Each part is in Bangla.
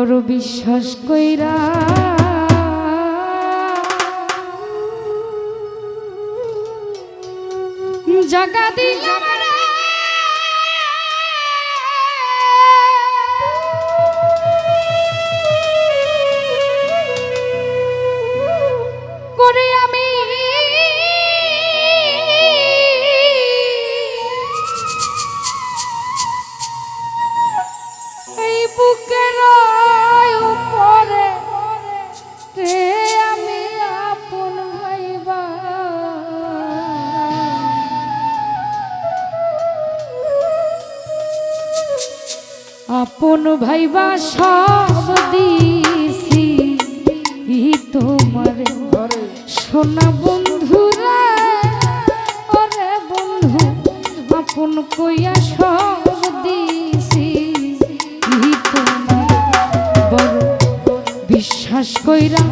বড় বিশ্বাস কইরা। জাগা দিলাম আপন ভাইবা সব দিছি। তোমার সোনা বন্ধুরা, ওরে বন্ধু, আপন কইয়া সব দিছি। তোমার বড় বিশ্বাস কইরা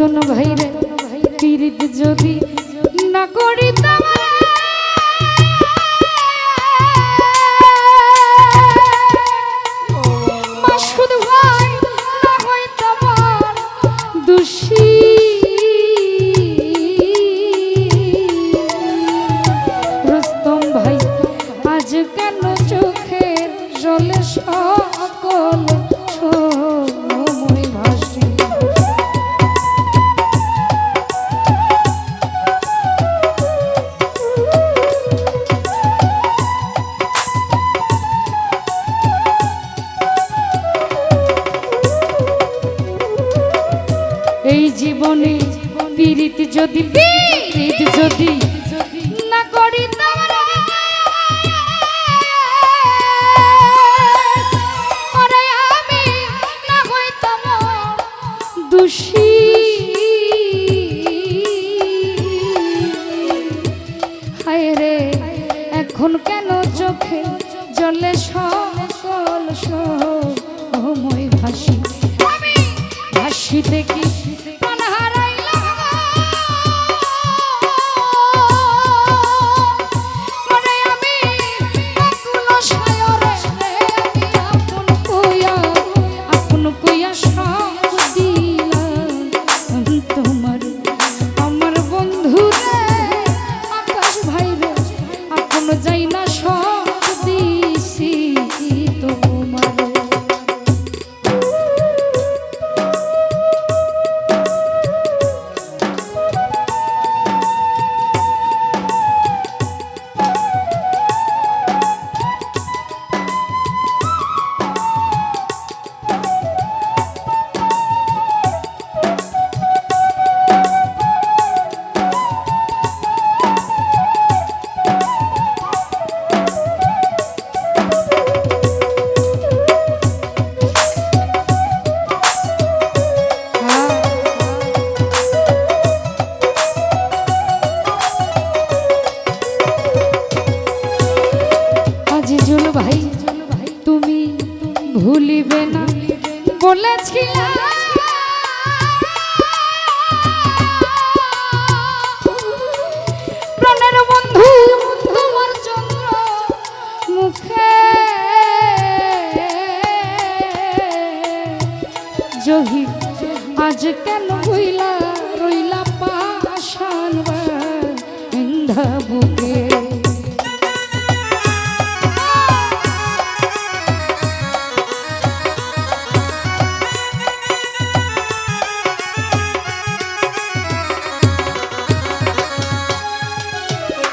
রতন ভাইরে পীড়িত যদি না করিতাম জীবনে পীড়িত যদি পীড়িত যদি না করি তোমার আমি না হইতাম। দোষী বলেছিলাম প্রাণের বন্ধু তোমার চন্দ্র মুখে জহি আজ কেন রইলা রইলা পাশান বুকে?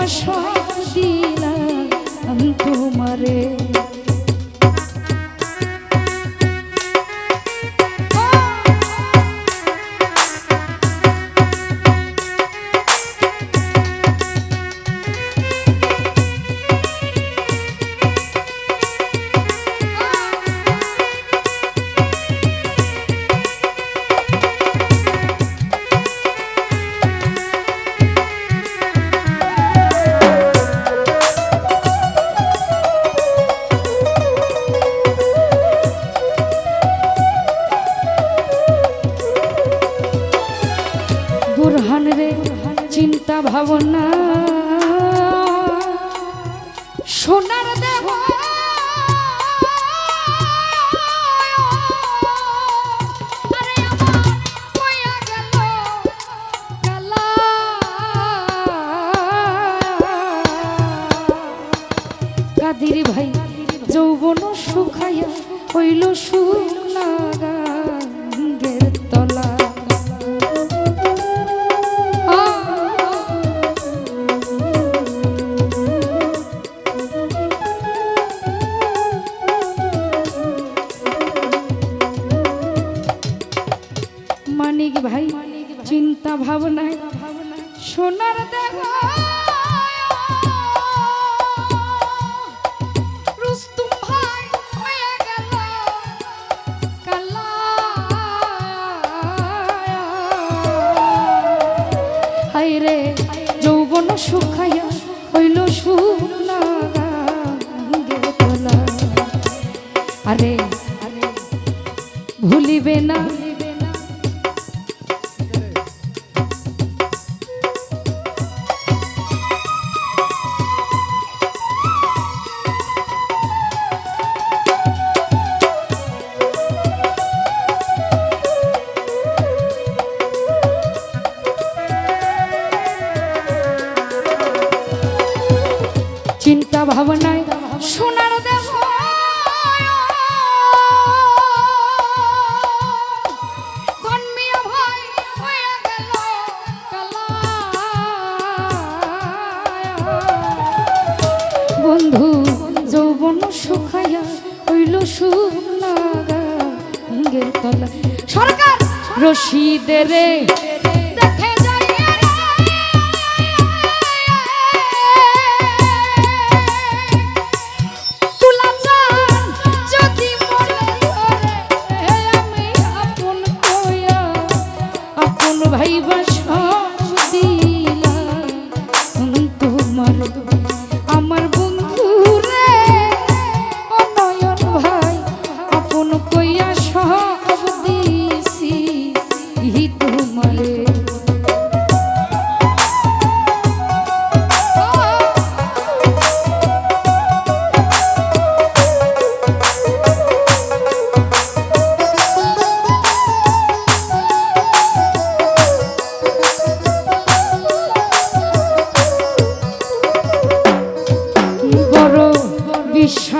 বসা ভাবনা আরে ভুলিবে না। বন্ধু যৌবন সুখাইয়া হইল সুনাগা সরকার রশিদের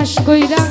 কইরা